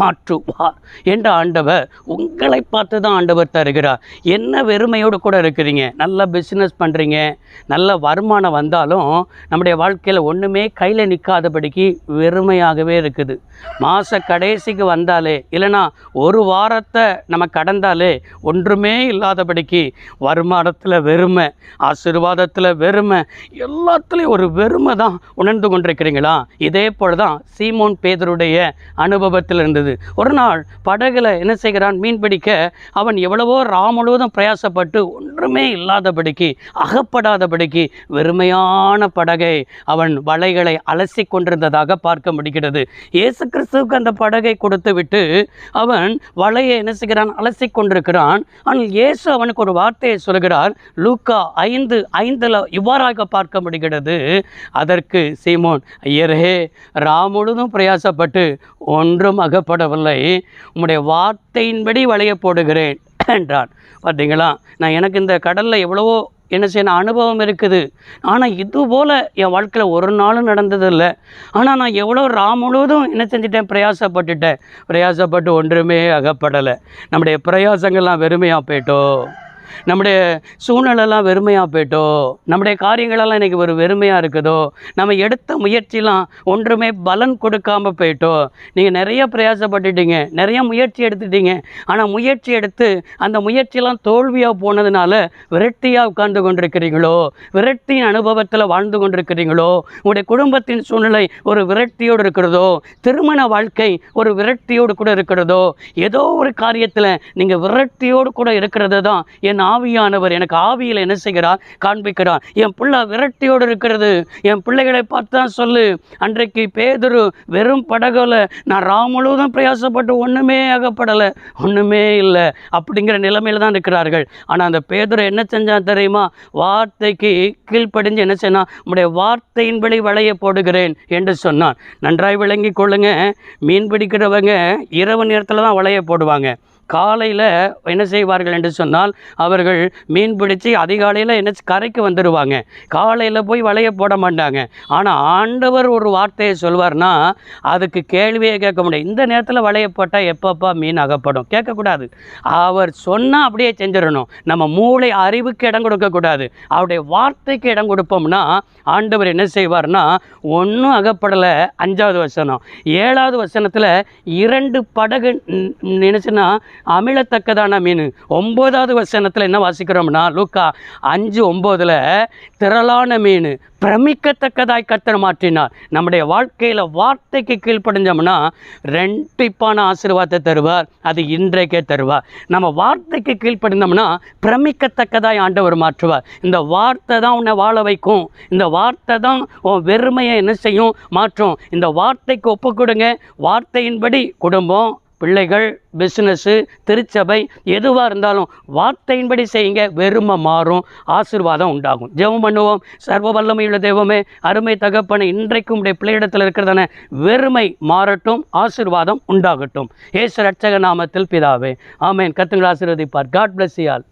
மாற்றுவார். என்ற ஆண்டவர் உங்களை பார்த்து தான் ஆண்டவர் தருகிறார். என்ன வெறுமையோடு கூட இருக்கிறீங்க? நல்ல பிஸ்னஸ் பண்ணுறீங்க நல்ல வருமானம் வந்தாலும் நம்முடைய வாழ்க்கையில் ஒன்றுமே கையில் நிற்காதபடிக்கு வெறுமையாகவே இருக்குது. மாத கடைசிக்கு வந்தாலே இல்லைன்னா ஒரு வாரத்தை நம்ம கடந்தாலே ஒன்றுமே இல்லாதபடிக்கு வருமானத்தில் வெறுமை ஆசீர்வாதத்தில் வெறுமை எல்லாத்துலேயும் ஒரு வெறுமை தான் உணர்ந்து கொண்டிருக்கிறீங்களா? இதே போல தான் சீமோன் பேதருடைய அனுபவத்தில் இருந்தது ஒரு நாள் படகுல என்ன செய்கிறான்? மீன் பிடிக்க அவன் எவ்வளவோ ரா முழுவதும் பிரயாசப்பட்டு ஒன்றுமே இல்லாதபடிக்கு அகப்படாதபடிக்கு வெறுமையான படகை அவன் வலைகளை அலசி கொண்டிருந்ததாக பார்க்க முடிகிறது. இயேசு கிறிஸ்துவுக்கு அந்த படகை கொடுத்து விட்டு அவன் வலையை என்ன செய்கிறான்? அலசி கொண்டிருக்கிறான். ஆனால் இயேசு அவனுக்கு ஒரு வார்த்தையை சொல்கிறார். லூக்கா ஐந்து ஐந்தில் இவ்வாறாக பார்க்க முடிகிறது. அதற்கு சீமோன் ஐயரே ரா முழுதும் பிரயாசப்பட்டு ஒன்றும் அகப்படவில்லை. உம்முடைய வார்த்தையின்படி வளைய போடுகிறேன் என்றான். பார்த்தீங்களா நான் எனக்கு இந்த கடலில் எவ்வளவோ என்ன செய்யணும் அனுபவம் இருக்குது. ஆனால் இது போல் என் வாழ்க்கையில் ஒரு நாளும் நடந்ததில்லை. ஆனால் நான் எவ்வளோ ரா முழுவதும் என்ன செஞ்சிட்டேன்? பிரயாசப்பட்டுட்டேன். பிரயாசப்பட்டு ஒன்றுமே அகப்படலை. நம்முடைய பிரயாசங்கள்லாம் வெறுமையாக போயிட்டோம் நம்முடைய சூழ்நிலைலாம் வெறுமையாக போயிட்டோ? நம்முடைய காரியங்களெல்லாம் இன்றைக்கி ஒரு வெறுமையாக இருக்குதோ? நம்ம எடுத்த முயற்சிலாம் ஒன்றுமே பலன் கொடுக்காமல் போயிட்டோ? நீங்கள் நிறைய பிரயாசப்பட்டுட்டீங்க நிறைய முயற்சி எடுத்துட்டீங்க. ஆனால் முயற்சி எடுத்து அந்த முயற்சியெல்லாம் தோல்வியாக போனதுனால விரட்டியாக உட்கார்ந்து கொண்டிருக்கிறீங்களோ? விரட்டியின் அனுபவத்தில் வாழ்ந்து கொண்டிருக்கிறீங்களோ? உங்களுடைய குடும்பத்தின் சூழ்நிலை ஒரு விரட்டியோடு இருக்கிறதோ? திருமண வாழ்க்கை ஒரு விரட்டியோடு கூட இருக்கிறதோ? ஏதோ ஒரு காரியத்தில் நீங்கள் விரட்டியோடு கூட இருக்கிறது தான் என் ஆவியானவர். எனக்கு ஆவியில் என்ன செய்கிறார்? காண்பிக்கிறார். என் பிள்ளை விரட்டியோடு இருக்கிறது. என் பிள்ளைகளை பார்த்து தான் சொல்லு. அன்றைக்கு பேதுரு வெறும் படகுல நான் ரா முழுவதும் பிரயாசப்பட்டு ஒன்றுமே அகப்படலை ஒன்றுமே இல்லை. அப்படிங்கிற நிலைமையில் தான் இருக்கிறார்கள். ஆனால் அந்த பேதுரு என்ன செஞ்சான் தெரியுமா? வார்த்தைக்கு கீழ்ப்படிஞ்சு என்ன செய்யணும் உம்முடைய வார்த்தையின்படி வளைய போடுகிறேன் என்று சொன்னான். நன்றாய் விளங்கி கொள்ளுங்க. மீன் பிடிக்கிறவங்க இரவு நேரத்தில் தான் வளைய போடுவாங்க. காலையில் என்ன செய்வார்கள் என்று சொன்னால் அவர்கள் மீன் பிடிச்சி அதிகாலையில் என்ன கரைக்கு வந்துடுவாங்க காலையில் போய் வலைய போட மாட்டாங்க. ஆனால் ஆண்டவர் ஒரு வார்த்தையை சொல்வார்னா அதுக்கு கேள்வியே கேட்க முடியாது. இந்த நேரத்தில் வலைய போட்டால் எப்பப்பா மீன் அகப்படும்? கேட்கக்கூடாது. அவர் சொன்னால் அப்படியே செஞ்சிடணும். நம்ம மூளை அறிவுக்கு இடம் கொடுக்கக்கூடாது. அவருடைய வார்த்தைக்கு இடம் கொடுப்போம்னா ஆண்டவர் என்ன செய்வார்னா ஒன்றும் அகப்படலை. அஞ்சாவது வசனம். ஏழாவது வசனத்தில் இரண்டு படகு நினச்சுன்னா அமிழத்தக்கதான மீன்? ஒம்போதாவது வசனத்தில் என்ன வாசிக்கிறோம்னா லூக்கா அஞ்சு ஒம்போதில் திரளான மீன் பிரமிக்கத்தக்கதாய் கத்தர் மாற்றினார். நம்முடைய வாழ்க்கையில் வார்த்தைக்கு கீழ்ப்படைஞ்சோம்னா ரெண்டிப்பான ஆசீர்வாதத்தை தருவார் அது இன்றைக்கே தருவார். நம்ம வார்த்தைக்கு கீழ்ப்படைந்தோம்னா பிரமிக்கத்தக்கதாய் ஆண்டவர் மாற்றுவார். இந்த வார்த்தை தான் உன்னை வாழ வைக்கும். இந்த வார்த்தை தான் உன் வெறுமையை என்ன செய்யும்? மாற்றும். இந்த வார்த்தைக்கு ஒப்பு கொடுங்க. வார்த்தையின்படி குடும்பம் பிள்ளைகள் பிஸ்னஸ்ஸு திருச்சபை எதுவாக இருந்தாலும் வார்த்தையின்படி செய்யுங்க. வெறுமை மாறும். ஆசிர்வாதம் உண்டாகும். ஜெபம் பண்ணுவோம். சர்வ வல்லமையுள்ள தெய்வமே அருமை தகப்பனை இன்றைக்கும் உடைய பிள்ளையிடத்தில் இருக்கிறதான வெறுமை மாறட்டும் ஆசீர்வாதம் உண்டாகட்டும். ஏசு ரட்சக நாமத்தில் பிதாவே. ஆமேன். கத்துங்கள் ஆசீர்வதிப்பார். காட் பிளஸ் யால்